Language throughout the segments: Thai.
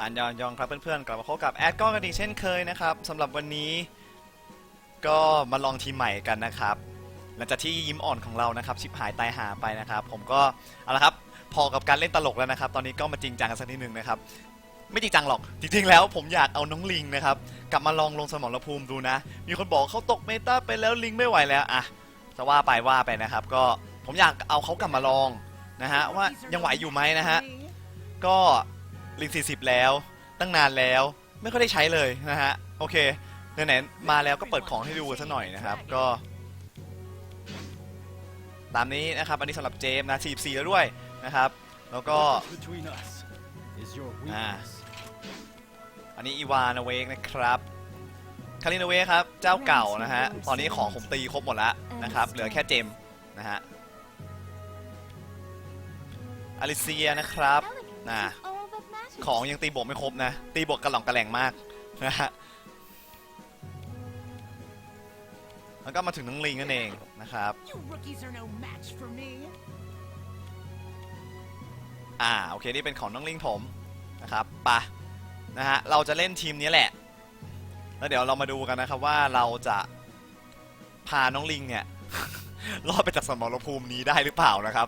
อันยองยองครับเพื่อนๆกลับมาพบกับแอดก้อนกันอีกเช่นเคยนะครับสำหรับวันนี้ ก็มาลองทีมใหม่กันนะครับ หลังจากที่ยิ้มอ่อนของเรานะครับ ชิบหายตายหาไปนะครับ ผมก็เอาละครับพอกับการเล่นตลกแล้วนะครับ ตอนนี้ก็มาจริงจังกันสักนิดหนึ่งนะครับ ไม่จริงจังหรอกจริงๆแล้วผมอยากเอาน้องลิงนะครับ กลับมาลองลงสมรภูมิดูนะ มีคนบอกเขาตกเมตาไปแล้วลิงไม่ไหวแล้วอะจะว่าไปว่าไปนะครับ ก็ผมอยากเอาเขากลับมาลองนะฮะว่ายังไหวอยู่ไหมนะฮะก็ ลิง40 แล้ว ตั้งนานแล้ว ไม่ค่อยได้ใช้เลยนะฮะ โอเคไหนๆมาแล้วก็เปิดของให้ดูกันสักหน่อยนะครับ ก็ ตามนี้นะครับ อันนี้สำหรับเจมส์นะ44แล้วด้วยนะครับ แล้วก็ between us is your Ah. weakness. อันนี้อีวานเวกนะครับคารินเวกครับ เจ้าเก่านะฮะ ตอนนี้ของผมตีครบหมดแล้วนะครับ เหลือแค่เจมส์นะฮะอลิเซียนะครับน่ะน่ะ ของยังตีบวกไม่ครบนะ ตีบวกกระหล่องกระแหลงมากนะฮะแล้วก็มาถึงน้องลิงนั่นเองนะครับ You rookies are no match for me. อ่าโอเคนี่เป็นของน้องลิงผมนะครับไปะนะฮะเราจะเล่นทีมนี้แหละ แล้วเดี๋ยวเรามาดูกันนะครับว่าเราจะพาน้องลิงเนี่ย รอดไปจากสมรภูมินี้ได้หรือเปล่านะครับ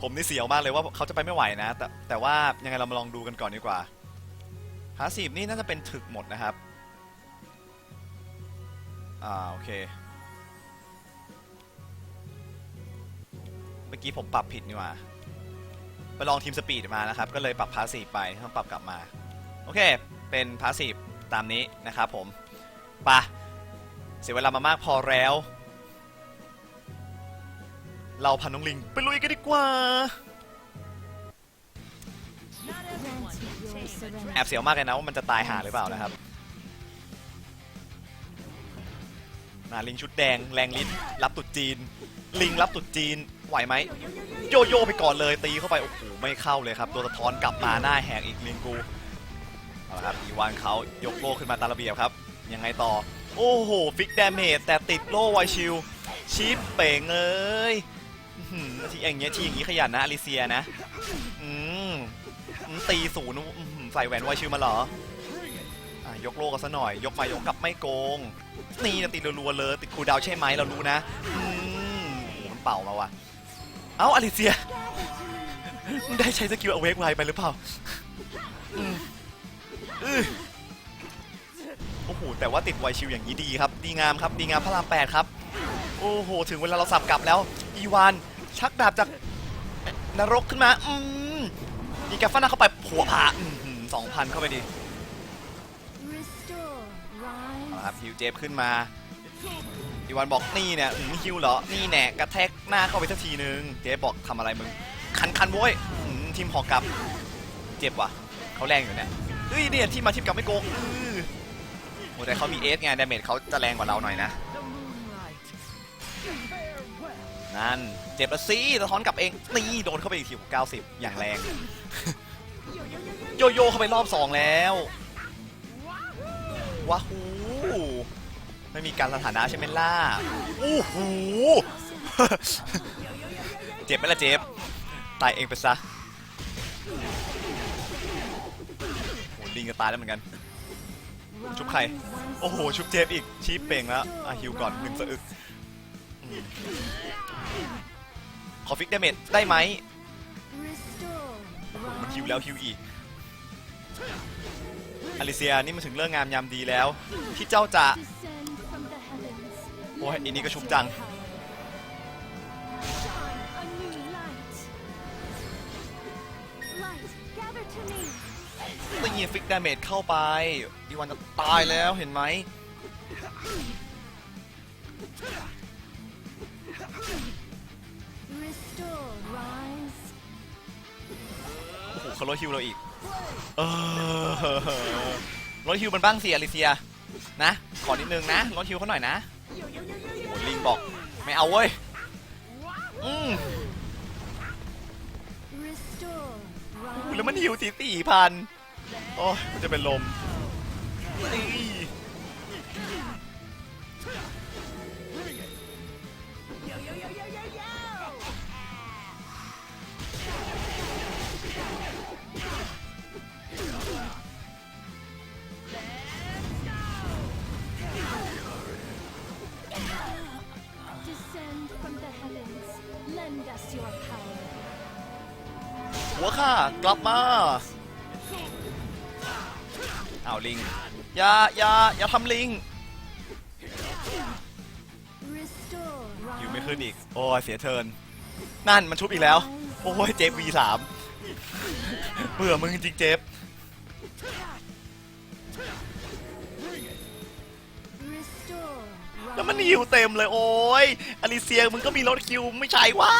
ผมนี่เสียวมากเลยว่าเขาจะไปไม่ไหวนะ แต่แต่ว่ายังไงเรามาลองดูกันก่อนดีกว่าพาสีฟนี่น่าจะเป็นถึกหมดนะครับ อ่าโอเค เมื่อกี้ผมปรับผิดนี่ว่าไปลองทีมสปีดมานะครับ ก็เลยปรับพาสีไปต้องปรับกลับมา โอเค เป็นพาสีตามนี้นะครับผมปะเสียเวลามามากพอแล้ว เราพันน้องลิงไปลุยกันดีกว่า แอบเสียวมากเลยนะว่ามันจะตายหาหรือเปล่านะครับนาลิงชุดแดงแรงลิ้นรับตุดจีน ลิงรับตุดจีนไหวไหมโยโย่ไปก่อนเลยตีเข้าไปโอ้โหไม่เข้าเลยครับตัวสะท้อนกลับมาหน้าแหกอีกลิงกูเอาละครับอีวานเขายกโล่ขึ้นมาตามระเบียบครับยังไงต่อ โอ้โหฟิกดาเมจแต่ติดโล่ไวชิลชิปเป่งเอ้ย หือทีอย่างเงี้ยทีอย่างงี้ขยันนะอลิเซียนะอืมอืมตีศูนย์อื้อหือใส่แหวนไวชิลมาเหรออะยกโล่กันซะหน่อย ยกไปยกกลับไม่โกง นี่นะติดรัวๆเลยติดคูลดาวน์ใช่ไหมเรารู้นะอืมโอ้โหมันเป่ามาว่ะ เอ้าอลิเซีย ได้ใช้สกิลเอเวกไวไปหรือเปล่าอืมอื้อโอ้โห แต่ว่าติดไวชิวอย่างนี้ดีครับ ดีงามครับ ดีงามพระรามแปดครับ โอ้โห ถึงเวลาเราสับกลับแล้ว อีวาน ชักดาบจากนรกขึ้นมาอืมอีกาฟันหน้าเข้าไปผัวผ่าสองพันเข้าไปดิ Restore, เอา rise. ละครับฮิวเจฟขึ้นมาอีวานบอกนี่เนี่ยอืมฮิวเหรอ นี่แน่กระแทกหน้าเข้าไปสักทีนึง เจฟบอกทำอะไรมึง คันคันๆโว้ยอืมทีมหอกลับ เจ็บว่ะเขาแรงอยู่เนี่ยเฮ้ยเนี่ยที่มาทีมกลับไม่โกงอื้อโอ้แต่เขามีเอสไงดาเมจเขาจะแรงกว่าเราหน่อยนะ นั่น เจ็บละสิสะท้อนกลับเองนี่โดนเข้าไปอีกทีเก้าสิบอย่างแรง โยโย่เข้าไปรอบสองแล้วว้าฮูไม่มีการสถานะใช่ไหมล่ะอู้หูเจ็บไหมล่ะเจ็บตายเองไปซะโหลิงก็ตายแล้วเหมือนกัน ชุบใคร โอ้โห ชุบเจ็บอีกชีพเป่งแล้วอะฮิวก่อนหนึ่งสะอึกอืม ขอฟิกดาเมจได้ไหมมันฮิวแล้วฮิวอีกอลิเซียนี่มันถึงเรื่องงามยามดีแล้ว ที่เจ้าจะ โอ้ยอันนี้ก็ชุบจัง ตีฟิกดาเมจเข้าไปดีวันจะตายแล้วเห็นไหม โอ้โหเขาลดฮิวเราอีก เออลดฮิวมันบ้างสิอลิเซีย นะ ขอนิดนึงนะลดฮิวเขาหน่อยนะโอ้ลิงบอก ไม่เอาเว้ย อืม Restore, อุ๊ยแล้ว rise. มันฮิวตีสี่พันโอ้ยมันจะเป็นลม ค่ะกลับมาเอาลิงอย่าอย่าอย่าทำลิงอยู่ไม่ขึ้นอีก โอ้ยเสียเทินนั่นมันชุบอีกแล้ว โอ้ยเจฟ V3 เบื่อมึงจริงเจฟแล้วมันหิวเต็มเลยโอ้ยอลิเซียมึงก็มีรถคิวไม่ใช่วะ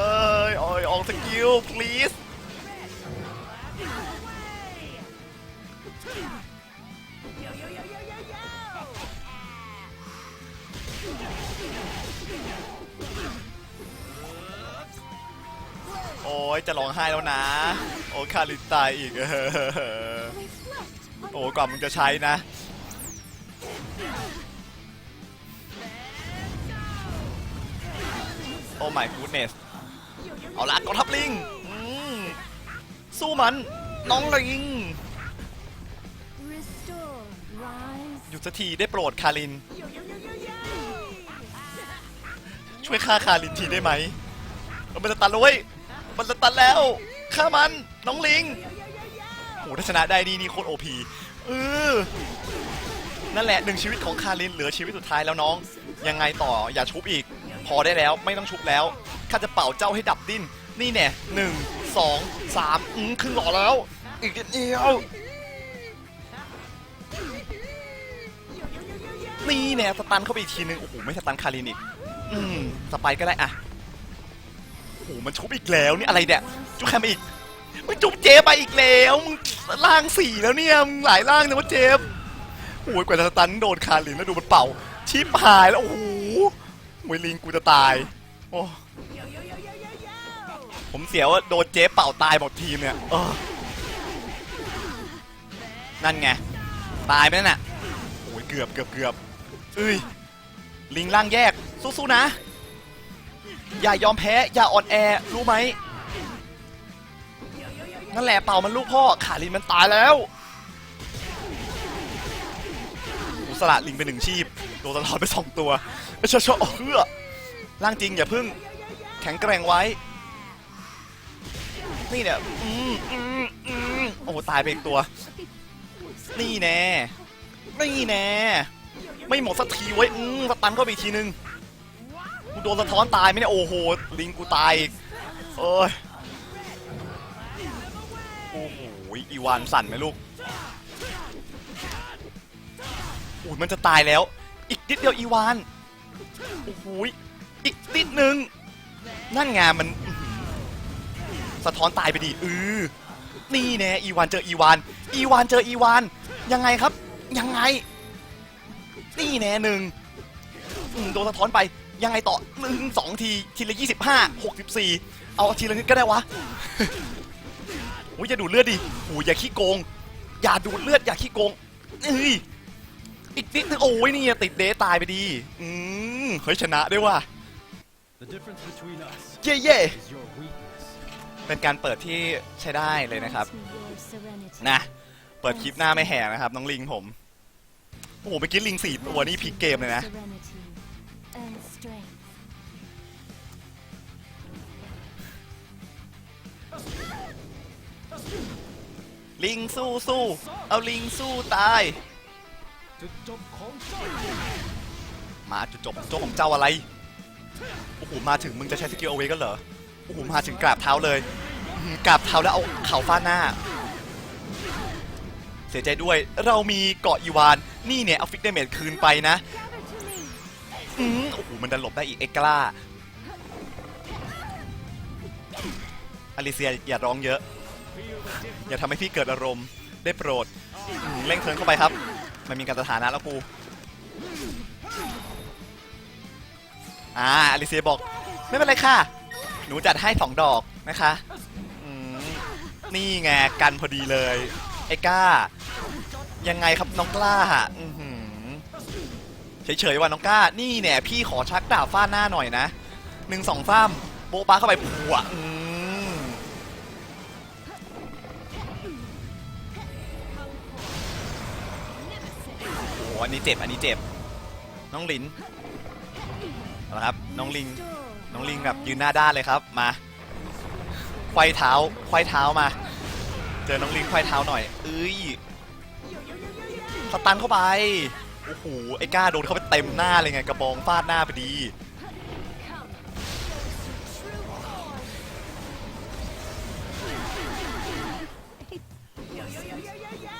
เอ้ยโอ้ยออกสกิล please โอ้ยจะร้องไห้แล้วนะ โอ้คาริตายอีก โอ้กว่ามึงจะใช้นะโอ้ my goodness เอาละกองทัพลิงอืมสู้มัน น้องลิง Restore. Rise. หยุดสักทีได้โปรดคาริน ช่วยฆ่าคารินทีได้ไหมเออมันจะตันแล้วเว้ยมันจะตันแล้วฆ่ามันน้องลิงโอ้ถ้าชนะได้นี่นี่โคตรโอพีเออนั่นแหละหนึ่งชีวิตของคารินเหลือชีวิตสุดท้ายแล้วน้อง ยังไงต่ออย่าชุบอีก พอได้แล้วไม่ต้องชุบแล้วข้าจะเป่าเจ้าให้ดับดิ้น นี่แน่หนึ่งสองสามอืมครึ่งหล่อแล้ว อีกนิดเดียวนี่แน่สตันเข้าไปอีกทีนึงโอ้โหไม่สตันคารินอีกอืมสไปก็ได้อะโอ้โหมันชุบอีกแล้วนี่อะไรเนี่ยจุ๊บแคมอีกมึงจุ๊บเจไปอีกแล้วมึงล่างสี่แล้วเนี่ยมึงหลายล่างนะว่าเจฟโอ้ยกว่าจะสตันโดนคารินแล้วดูมันเป่าชิปหายแล้วโอ้โห วยลิงกูจะตาย โอ้ผมเสียว่าโดนเจฟเป่าตายหมดทีมเนี่ยเออนั่นไง ตายไปนั่นน่ะโอ้ยเกือบเกือบเกือบเอ้ย ลิงล่างแยก สู้ๆนะ อย่ายอมแพ้ อย่าอ่อนแอ รู้ไหม นั่นแหละเป่ามันลูกพ่อ ขาลินมันตายแล้วอุสละลิงไปหนึ่งชีพ โดนตลอดไปสองตัว ชาะเชาะเฮือร่างจริงอย่าพึ่ง แข็งแกร่งไว้ นี่เนี่ยอืมอืมอืมโอ้ตายไปอีกตัว นี่แน่ นี่แน่ ไม่หมดสักทีไว้อืมสตันเข้าไปอีกทีนึงกูโดนสะท้อนตายไหมเนี่ยโอ้โห ลิงกูตายอีกเอ้ยโอ้โหอีวานสั่นไหมลูกอุ้ยมันจะตายแล้ว อีกนิดเดียวอีวาน โอ้โหอีกนิดนึง นั่นไงมัน สะท้อนตายไปดิเออนี่แน่อีวานเจออีวาน อีวานเจออีวาน ยังไงครับ ยังไง นี่แน่หนึ่งโดนสะท้อนไป ยังไงต่อหนึ่งสองทีทีละยี่สิบห้าหกสิบสี่เอาทีละนิดก็ได้วะโอ้ยอย่าดูดเลือดดิโอ้ยอย่าขี้โกง อย่าดูดเลือดอย่าขี้โกงเอ้ย อีกนิดนึงโอ้ยนี่ติดเดทตายไปดี อืมเฮ้ยชนะด้วยว่ะ The difference between us เย่เย่ is your weakness. เป็นการเปิดที่ใช้ได้เลยนะครับ Grant me your serenity. นะ เปิดคลิปหน้าไม่แหกนะครับ น้องลิงผม โอ้โหเมื่อกี้ลิงสี่ตัวนี่พลิกเกมเลยนะ Serenity and strength. ลิงสู้สู้เอาลิงสู้ตาย จุดจบของเจ้ามาจุดจบจบของเจ้าอะไร โอ้โห มาถึงมึงจะใช้สกิลเอาไว้กันเหรอ โอ้โห มาถึงกราบเท้าเลย กราบเท้าแล้วเอาเข่าฟาดหน้า เสียใจด้วย เรามีเกาะอีวาน นี่เนี่ยเอาฟิกเดเมจคืนไปนะ อืมโอ้โห มันดันหลบได้อีกเอกล้าอลิเซียอย่าร้องเยอะ อย่าทำให้พี่เกิดอารมณ์ ได้โปรด เร่งเทิร์นเข้าไปครับ มันมีการสถานะแล้วกูอ่าอลิเซียบอก ไม่เป็นไรค่ะ หนูจัดให้สองดอกนะคะนี่ไงกันพอดีเลย ไอ้ก้า ยังไงครับน้องกล้าเฉยๆว่าน้องก้า นี่แน่พี่ขอชักดาบฟาดหน้าหน่อยนะหนึ่งสองซ้ำโบปาเข้าไปผัวอื อันนี้เจ็บ อันนี้เจ็บ น้องลินเอาละครับ น้องลิง น้องลิงแบบยืนหน้าด้านเลยครับ มาไขว้เท้าไขว้เท้ามา เจอน้องลิงไขว้เท้าหน่อย เอ้ยสตันเข้าไป โอ้โห ไอ้ก้าโดนเข้าไปเต็มหน้าเลยไง กระบองฟาดหน้าไปดี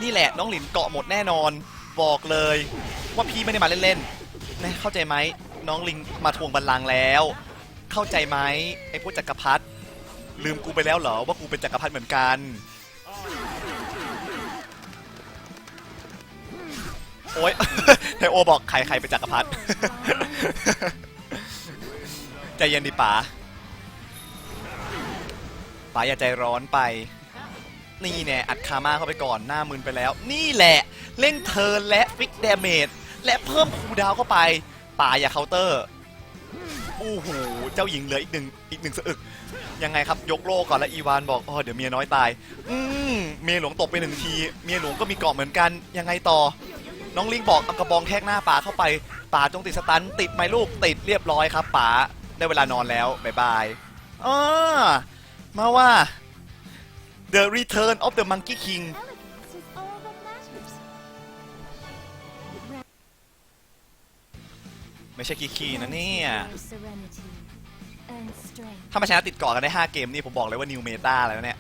นี่แหละ น้องหลินเกาะหมดแน่นอน บอกเลย ว่าพี่ไม่ได้มาเล่นๆนะเข้าใจไหมน้องลิงมาทวงบัลลังก์แล้ว เข้าใจไหมไอ้พวกจักรพรรดิลืมกูไปแล้วเหรอว่ากูเป็นจักรพรรดิเหมือนกัน โอ๊ยไทโอบอกใครใครเป็นจักรพรรดิใจเย็นดิป๋าป๋าอย่าใจร้อนไป นี่แน่อัดคาม่าเข้าไปก่อนหน้ามึนไปแล้ว นี่แหละเล่นเทิร์นและฟิกเดเมจและเพิ่มคูดาวเข้าไปป่าอย่าเคาน์เตอร์โอ้โหเจ้าหญิงเหลืออีกหนึ่งอีกหนึ่งสะอึกยังไงครับยกโลก่อนแล้วอีวานบอกอ๋อเดี๋ยวเมียน้อยตาย อืมเมียหลวงตกไปหนึ่งทีเมียหลวงก็มีเกาะเหมือนกันยังไงต่อ น้องลิงบอกเอากระบองแทกหน้าป๋าเข้าไปป๋าจงติดสตันติดไหมลูกติดเรียบร้อยครับป๋าได้เวลานอนแล้วบ๊ายบายอ่ามาว่า The Return of the Monkey King ไม่ใช่คีคีนะเนี่ยถ้ามาชนะติดเกาะกันได้ 5 เกมนี่ผมบอกเลยว่า New Meta แล้วเนี่ย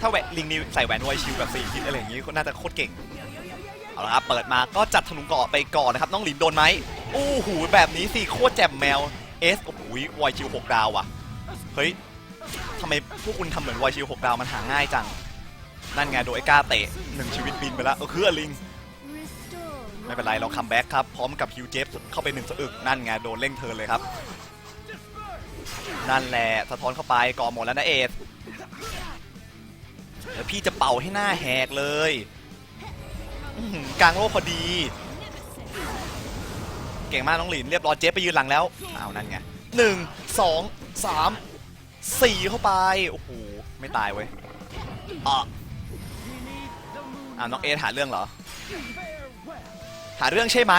ถ้าแหวนลิงนี่ใส่แหวนไวชิวแบบ4ทิศอะไรอย่างงี้ก็น่าจะโคตรเก่ง เอาละครับ เปิดมาก็จัดถลุงเกาะไปก่อนนะครับ น้องหลินโดนไหม โอ้โหแบบนี้สิโคตรแจ่มแมวเอสโอ้โหไวชิว6ดาวว่ะเฮ้ยทำไมพวกคุณทำเหมือนไวชิว6ดาวมันหาง่ายจัง นั่นไงโดยไอ้ก้าเตะหนึ่งชีวิตบินไปแล้วเออคืออลิงไม่เป็นไรเราคัมแบ็กครับ พร้อมกับฮิวเจฟเข้าไปหนึ่งสะอึกนั่นไงโดนเร่งเทินเลยครับ นั่นแหละสะท้อนเข้าไปก่อหมดแล้วนะเอสเดี๋ยวพี่จะเป่าให้หน้าแหกเลยกลางโลกพอดี เก่งมากน้องหลินเรียบร้อยเจฟไปยืนหลังแล้วอ้าวนั่นไงหนึ่งสองสามสี่เข้าไปโอ้โหไม่ตายเว้ยอะอ้าวน้องเอหาเรื่องเหรอ หาเรื่องใช่ไหม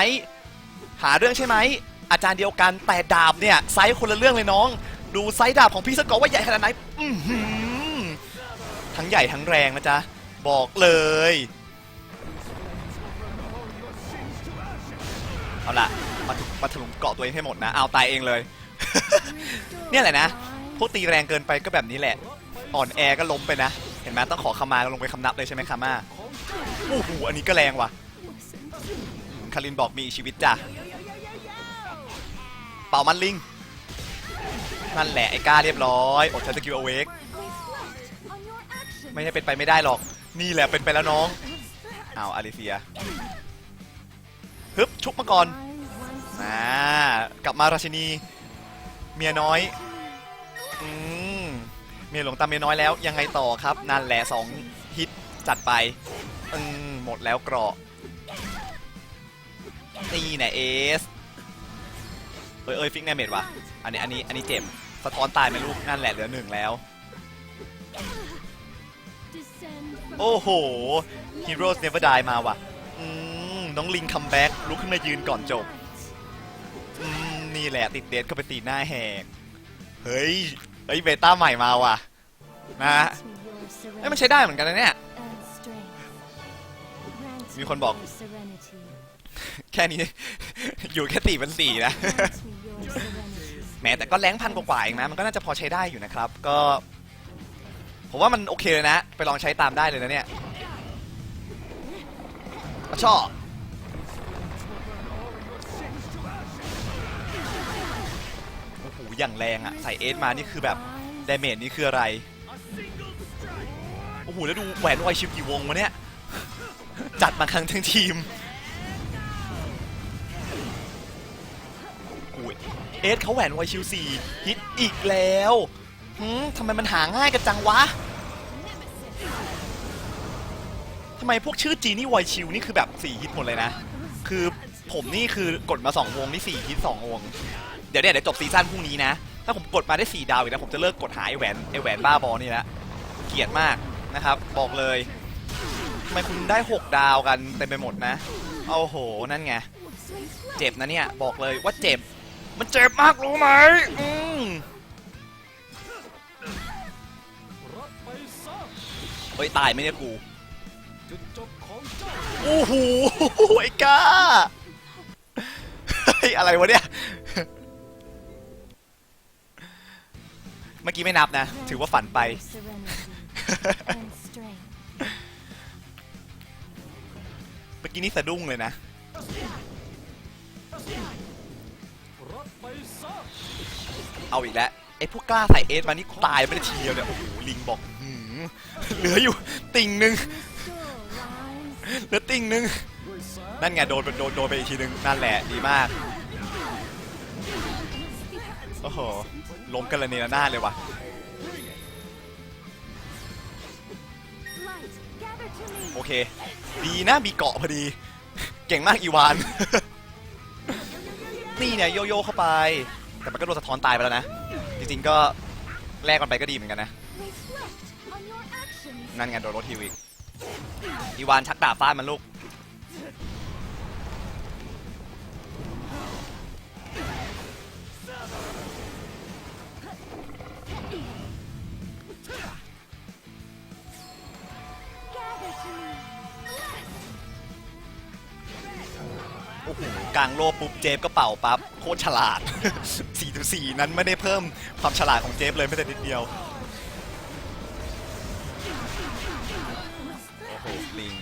หาเรื่องใช่ไหมอาจารย์เดียวกันแต่ดาบเนี่ยไซส์คนละเรื่องเลยน้อง ดูไซส์ดาบของพี่สกอตว่าใหญ่ขนาดไหนอื้อหือทั้งใหญ่ทั้งแรงนะจ๊ะบอกเลยเอาล่ะ มาถึงมาถลุงเกาะตัวเองให้หมดนะเอาตายเองเลย เนี่ยแหละนะ พวกตีแรงเกินไปก็แบบนี้แหละ อ่อนแอก็ล้มไปนะ เห็นไหมต้องขอขมาลงไปคำนับเลยใช่ไหมคาม่าโอ้โหอันนี้ก็แรงว่ะคารินบอกมีชีวิตจ้ะเป่ามันลิง นั่นแหละไอ้ก้าเรียบร้อยอดใช้สกิลเอาเวกไม่ใช่เป็นไปไม่ได้หรอก นี่แหละเป็นไปแล้วน้อง เอาอาริเซียฮึบชุบมาก่อน I once อ่ากลับมาราชินี เมียน้อยอืมเมียหลวงตามเมียน้อยแล้วยังไงต่อครับนั่นแหละสองฮิตจัดไปอืมหมดแล้วเกราะนี่น่เอสเอ้ยเอ้ยฟิกแนเมดวะอันนี้อันนี้อันนี้เจ็บสะท้อนตายไหมลูกนั่นแหละเหลือหนึ่งแล้ว โอ้โห Heroes Never Die มาว่ะ อืมน้องลิงคัมแบ็กลุกขึ้นมายืนก่อนจบ นี่แหละติดเดทก็ไปตีหน้าแหกเฮ้ยเฮ้ยเบต้าใหม่มาว่ะนะ to your เอ้ยมันใช้ได้เหมือนกันนะเนี่ย มีคนบอก แค่นี้ อยู่แค่ตีเป็นสี่นะ แหมแต่ก็แรงพันกว่าๆเองนะมันก็น่าจะพอใช้ได้อยู่นะครับ ก็ผมว่ามันโอเคเลยนะ ไปลองใช้ตามได้เลยนะเนี่ยชอบ อย่างแรงอะใส่เอสมานี่คือแบบ Rise ดาเมจนี่คืออะไร โอ้โห แล้วดูแหวนไวชิวกี่วงวะเนี่ย จัดมาครั้งทั้งทีมโอ้ยเอสเขาแหวนไวชิวสี่ฮิตอีกแล้วหืมทำไมมันหาง่ายกันจังวะทำไมพวกชื่อจีนี่ไวชิวนี่คือแบบ4ฮิตหมดเลยนะ คือผมนี่คือกดมา2วงนี่4ฮิต2วง เดี๋ยวเนี่ยเดี๋ยวจบซีซั่นพรุ่งนี้นะ ถ้าผมกดมาได้ 4 ดาวอีกนะผมจะเลิกกดหาไอแหวนไอแหวนบ้าบอนี่ละเกลียดมากนะครับ บอกเลยทำไมคุณได้ 6 ดาวกันเต็มไปหมดนะโอ้โหนั่นไงเจ็บนะเนี่ยบอกเลยว่าเจ็บ มันเจ็บมากรู้ไหมอืมรับไปซะเฮ้ยตายไหมเนี่ยกูโอ้โหไอ้ก้าเฮ้อะไรวะเนี่ย เมื่อกี้ไม่นับนะ ถือว่าฝันไป Your serenity and strength. เมื่อกี้นี่สะดุ้งเลยนะรับไปซะเอาอีกแล้ว ไอ้พวกกล้าใส่เอสมานี่ตายไปเลยทีเดียวเนี่ย โอ้โห ลิงบอกหืมเหลืออยู่ติ่งหนึ่ง Restore rise. เหลือติ่งหนึ่งด้วยแสงนั่นไงโดนโดนโดนไปอีกทีหนึ่งนั่นแหละดีมาก โอ้โห ล้มกันละเนระนาดเลยว่ะโอเค ดีนะมีเกาะพอดี เก่งมากอีวาน นี่เนี่ยโยโย่เข้าไป แต่มันก็โดนสะท้อนตายไปแล้วนะ จริงๆก็แลกกันไปก็ดีเหมือนกันนะ นั่นไงโดนรถฮิวอีกอีวานชักดาบฟาดมันลูก กลางโลบปุ๊บเจฟก็เป่าปั๊บโคตรฉลาด4ต่4นั้นไม่ได้เพิ่มความฉลาดของเจฟเลยไม่แต่นิดเดียวโอ้โหลิง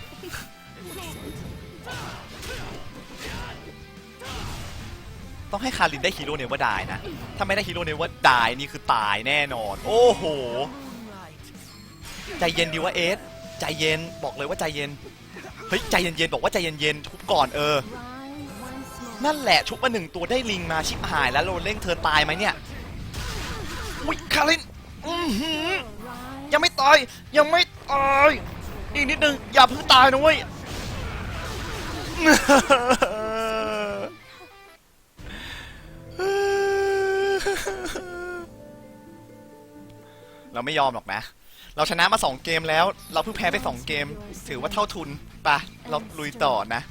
ต้องให้คารินได้ฮีโร่เนว่าได้นะ ถ้าไม่ได้ฮีโร่เนว่าได้นี่คือตายแน่นอน โอ้โห ใจเย็นดีว่าเอส ใจเย็น บอกเลยว่าใจเย็น เฮ้ย ใจเย็นๆ บอกว่าใจเย็นๆ ทุบก่อนเออ นั่นแหละชุบมาหนึ่งตัวได้ลิงมาชิบหายแล้วโรเล่งเธอตายไหมเนี่ยอุ้ยคารินอือหือยังไม่ตายยังไม่ตายอีกนิดนึงอย่าเพิ่งตายนะเว้ยเราไม่ยอมหรอกนะ เราชนะมาสองเกมแล้ว เราเพิ่งแพ้ไปสองเกม ถือว่าเท่าทุนปะเราลุยต่อนะ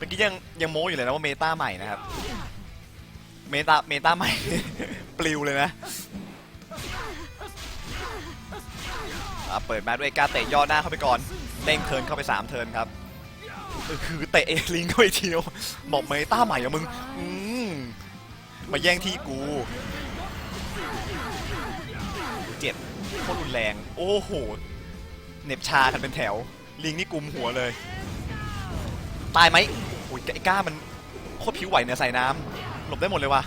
มื่อกี้ยังยังโม้อยู่เลยนะว่าเมตาใหม่นะครับ เมตาเมตาใหม่ ปลิวเลยนะเปิดมาด้วยการเตะย่อหน้าเข้าไปก่อนเด้งเทินเข้าไป 3 เทินครับ คือเตะลิงเข้าไปทีเดียวบอกเมตาใหม่อะมึงมาแย่งที่กู เจ็บโคตรรุนแรง โอ้โหเหน็บชากันเป็นแถว ลิงนี่กลุมหัวเลย ตายไหม โอ้ยไอ้ก้ามันโคตรผิวไหวเนี่ยใส่น้ำหลบได้หมดเลยว่ะ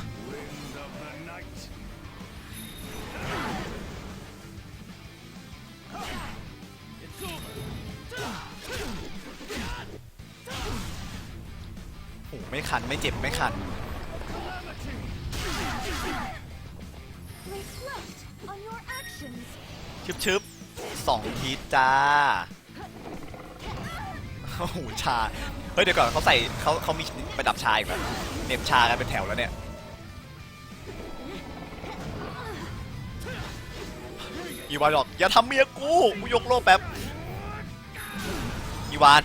โอ้โหไม่คันไม่เจ็บไม่คัน Reflect on your actions. ชึบชึบสองทีจ้าโอ้โหชา เฮ้ยเดี๋ยวก่อนเขาใส่เขาเขามีประดับชาอีกแบบเหน็บชากันเป็นแถวแล้วเนี่ยอีวานบอกอย่าทำเมียกูกูยกโลกแป๊บอีวาน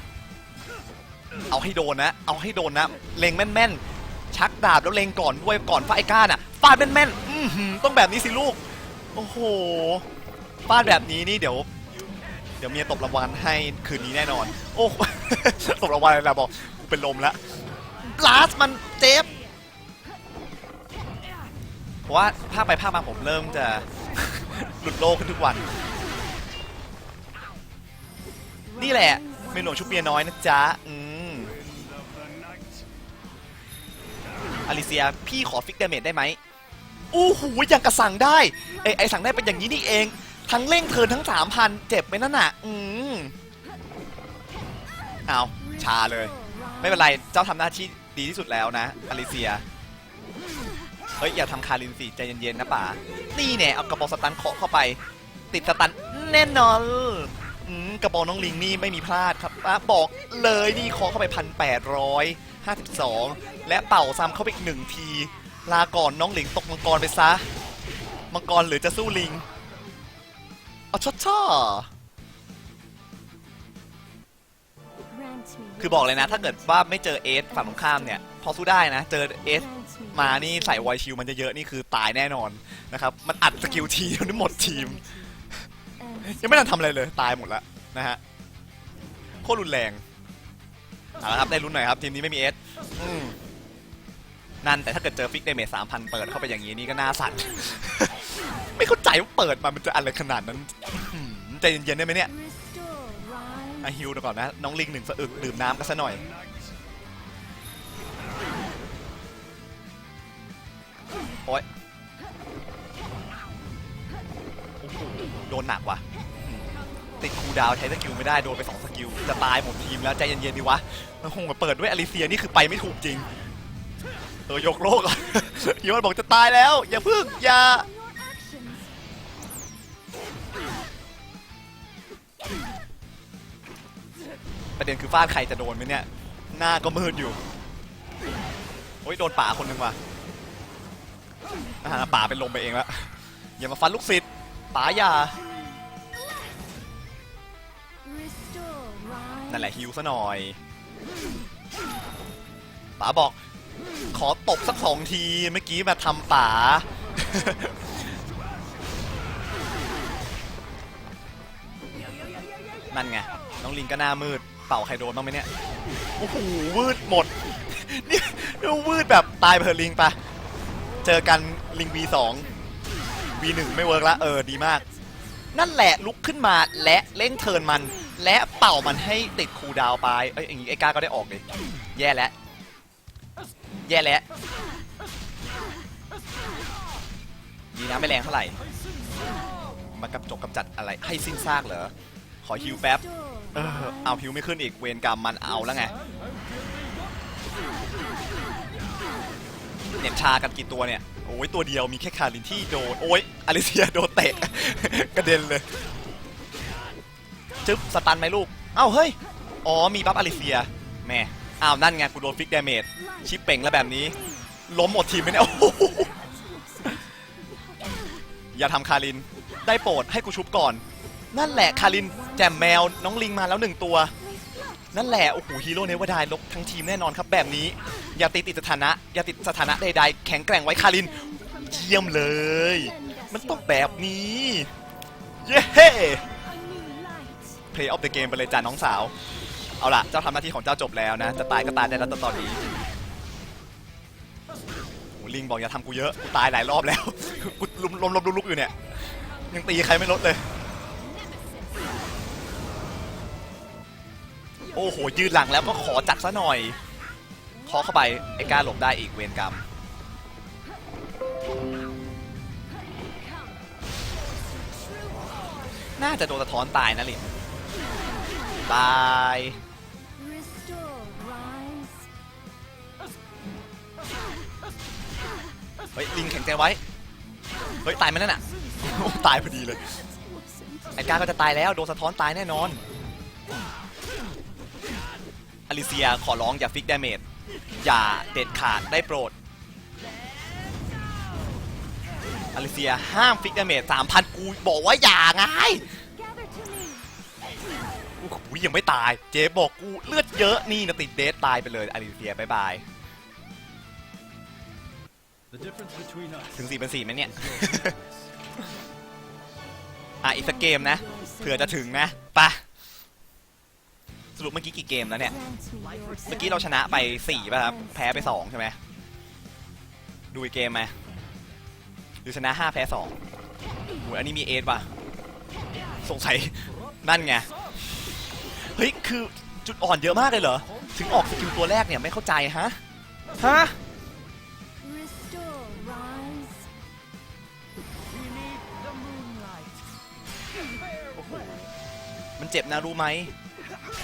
เอาให้โดนนะ เอาให้โดนนะ เล็งแม่นๆ ชักดาบแล้วเล็งก่อนด้วยก่อนฟาดไอ้ก้าน่ะฟาดแม่นๆอื้อหือต้องแบบนี้สิลูก โอ้โหฟาดแบบนี้นี่เดี๋ยว เดี๋ยวเมียตบรางวัลให้คืนนี้แน่นอน โอ้ ตบรางวัลอะไรนะบอกกูเป็นลมล้วลาสมันเจ็บเพราะว่าภาคไปภาคมาผมเริ่มจะ หลุดโลกขึ้นทุกวัน นี่แหละเมนูชุบเมียน้อยนะจ๊ะ อืมอลิเซียพี่ขอฟิกเดเมจได้ไหมอู้หูยังกระสั่งได้เอไอสั่งได้เป็นอย่างนี้นี่เอง ทั้งเร่งเทินทั้งสามพันเจ็บไหมนั่นน่ะ อืมเอาชาเลย ไม่เป็นไร เจ้าทำหน้าที่ดีที่สุดแล้วนะอลิเซีย เฮ้ย อย่าทำคารินสิใจเย็นๆนะป่า นี่แน่เอากระบอกสตันเคาะเข้าไป ติดสตันแน่นอนอืมกระบอกน้องลิงนี่ไม่มีพลาดครับบอกเลยนี่เคาะเข้าไปพันแปดร้อยห้าสิบสองและเป่าซ้ำเข้าไปอีกหนึ่งที ลาก่อนน้องลิงตกมังกรไปซะ มังกรหรือจะสู้ลิง อาชดช่อคือบอกเลยนะ ถ้าเกิดว่าไม่เจอเอสฝั่งตรงข้ามเนี่ย พอสู้ได้นะ เจอเอสมานี่ใส่ไวชิวมันจะเยอะนี่คือตายแน่นอนนะครับ มันอัดสกิลทีจนหมดทีม ยังไม่ทันทำอะไรเลยตายหมดแล้วนะฮะโคตรรุนแรงเอาละครับได้รุนหน่อยครับทีมนี้ไม่มีเอสนั่นแต่ถ้าเกิดเจอฟิกเดเมจสามพันเปิดเข้าไปอย่างนี้นี่ก็น่าสั่น ไม่เข้าใจว่าเปิดมามันจะอะไรขนาดนั้นอื้อหือใจเย็นๆได้ไหมเนี่ย restore rise อะฮิวก่อนนะ น้องลิงหนึ่งสะอึกดื่มน้ำกันซะหน่อย โอ๊ยโอ้โหโดนหนักว่ะอืมติดคูลดาวน์ใช้สกิลไม่ได้ โดนไปสองสกิล จะตายหมดทีมแล้ว ใจเย็นๆดีวะโอ้โหเปิดด้วยอลิเซียนี่คือไปไม่ถูกจริง เออยกโลกอะ ยอนบอกจะตายแล้ว อย่าพึ่งอย่า ประเด็นคือฟาดใครจะโดนไหมเนี่ย หน้าก็มืดอยู่ โอ้ยโดนป่าคนหนึ่งว่ะอ่าป่าเป็นลมไปเองแล้วอย่ามาฟันลูกศิษย์ป่าอย่านั่นแหละฮิวซะหน่อยป๋าบอก ขอตบสักสองทีเมื่อกี้มาทำป๋านั่นไง น้องลิงก็หน้ามืด เป่าใครโดนบ้างไหมเนี่ย โอ้โหวืดหมด นี่ดูวืดแบบตายเถอลิงปะเจอกันลิง V2 V1 ไม่เวิร์กละเออดีมาก นั่นแหละลุกขึ้นมาและเล่งเทิร์นมัน และเป่ามันให้ติดคูดาวไปเอ้ยอย่างงี้ไอ้ก้าก็ได้ออกเลยแย่แล้วแย่แล้วดีนะไม่แรงเท่าไหร่มากำจกกำจัดอะไรให้สิ้นซากเหรอ ขอฮิวแป๊บ เออเอาฮิวไม่ขึ้นอีกเวรกรรมมันเอาแล้วไงเน็ตชากันกี่ตัวเนี่ยโอ้ยตัวเดียวมีแค่คารินที่โดนโอ้ยอลิเซียโดนเตะ กระเด็นเลยจึ๊บสตันไหมลูกเอ้าเฮ้ยอ๋อมีบัฟอลิเซียแม่อ้าวนั่นไงกูโดนฟิกเดเมจชิปเป่งแล้วแบบนี้ ล้มหมดทีมไหมเนี่ยอย่าทำคาริน ได้โปรดให้กูชุบก่อน นั่นแหละคารินแจมแมวน้องลิงมาแล้วหนึ่งตัว นั่นแหละ โอ้โหฮีโร่เนวดายลบทั้งทีมแน่นอนครับแบบนี้ อย่าติดติดสถานะ อย่าติดสถานะใดๆ แข็งแกร่งไว้คาริน เยี่ยมเลย มันต้องแบบนี้ เย้ a new light Play of the game ไปเลยจ้าน้องสาว เอาล่ะ เจ้าทำหน้าที่ของเจ้าจบแล้วนะ จะตายก็ตายได้แล้วตอนนี้ลิงบอกอย่าทำกูเยอะ กูตายหลายรอบแล้ว กูลุมลมลมลุกๆอยู่เนี่ย ยังตีใครไม่ลดเลย โอ้โห ยืนหลังแล้วก็ขอจัดซะหน่อย ขอเข้าไป ไอ้กล้าหลบได้อีกเวรกรรม น่าจะโดนสะท้อนตายนะลินตาย เฮ้ย ลิงแข็งใจไว้ เฮ้ย ตายไหมนั่นน่ะ ตายพอดีเลย ไอ้กล้าก็จะตายแล้ว โดนสะท้อนตายแน่นอน อลิเซียขอร้องอย่าฟิกดาเมจอย่าเด็ดขาดได้โปรดอลิเซียห้ามฟิกดาเมจสามพันกูบอกว่าอย่าไง gather to me โอ้โหยังไม่ตาย เจ๊บอกกูเลือดเยอะนี่นะติดเดทตายไปเลยอลิเซียบายบายถึงสี่เป็นสี่ไหมเนี่ย อะอีกสักเกมนะ เผื่อจะถึงนะ ไปะ สรุปเมื่อกี้กี่เกมแล้วเนี่ย เมื่อกี้เราชนะไปสี่ป่ะครับ แพ้ไปสองใช่ไหมดูอีกเกมไหมหรือชนะห้าแพ้สองโอ้ยอันนี้มีเอสป่ะ สงสัย นั่นไง เฮ้ย คือจุดอ่อนเยอะมากเลยเหรอ ถึงออกสกิลตัวแรกเนี่ยไม่เข้าใจฮะ ฮะมันเจ็บนะรู้ไหม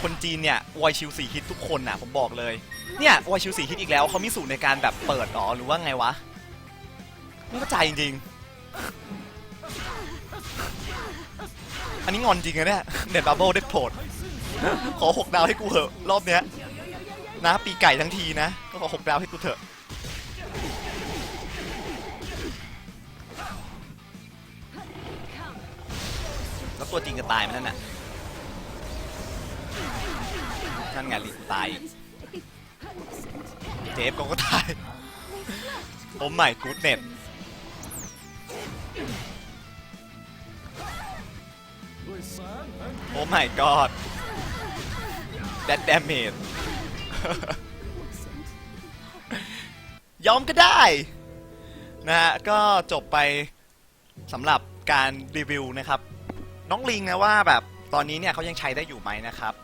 คนจีนเนี่ยวอยชิวสี่ฮิตทุกคนน่ะผมบอกเลย เนี่ยวอยชิวสี่ฮิตอีกแล้วเขามีสูตรในการแบบเปิดหรอหรือว่าไงวะไม่เข้าใจจริงๆ อันนี้งอนจริงนะเนี่ยเน็ตบับเบิลได้โปรดขอหกดาวให้กูเถอะรอบเนี้ยนะปีไก่ทั้งทีนะก็ขอหกดาวให้กูเถอะแล้วตัวจริงจะตายไหมนั่นน่ะ นั่นไงลิงตายอีกเจฟก็ก็ตายโอ้ไม่กูดเน็ตโอ้ my god that damage ยอมก็ได้นะฮะก็จบไปสำหรับการรีวิวนะครับ น้องลิงนะว่าแบบตอนนี้เนี่ยเขายังใช้ได้อยู่ไหมนะครับ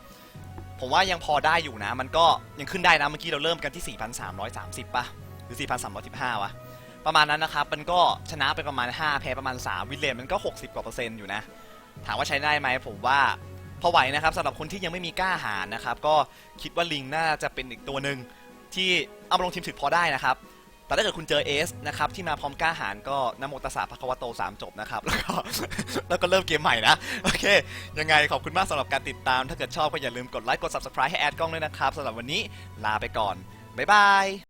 ผมว่ายังพอได้อยู่นะ มันก็ยังขึ้นได้นะ เมื่อกี้เราเริ่มกันที่ 4,330ป่ะ หรือ 4,315วะ ประมาณนั้นนะครับ มันก็ชนะไปประมาณ 5 แพ้ประมาณ 3 วิเลนมันก็ 60 กว่าเปอร์เซ็นต์อยู่นะ ถามว่าใช้ได้ไหมผมว่าพอไหวนะครับสำหรับคนที่ยังไม่มีกล้าหาญนะครับ ก็คิดว่าลิงน่าจะเป็นอีกตัวหนึ่งที่เอามาลงทีมถึกพอได้นะครับ แต่ถ้าเกิดคุณเจอเอสนะครับที่มาพร้อมกล้าหาญก็นโมตสสะภะควโตสามจบนะครับ แล้วก็แล้วก็เริ่มเกมใหม่นะ โอเค ยังไงขอบคุณมากสำหรับการติดตาม ถ้าเกิดชอบก็อย่าลืมกดไลค์กด subscribe ให้แอดกล้องด้วยนะครับสำหรับวันนี้ลาไปก่อน บ๊ายบาย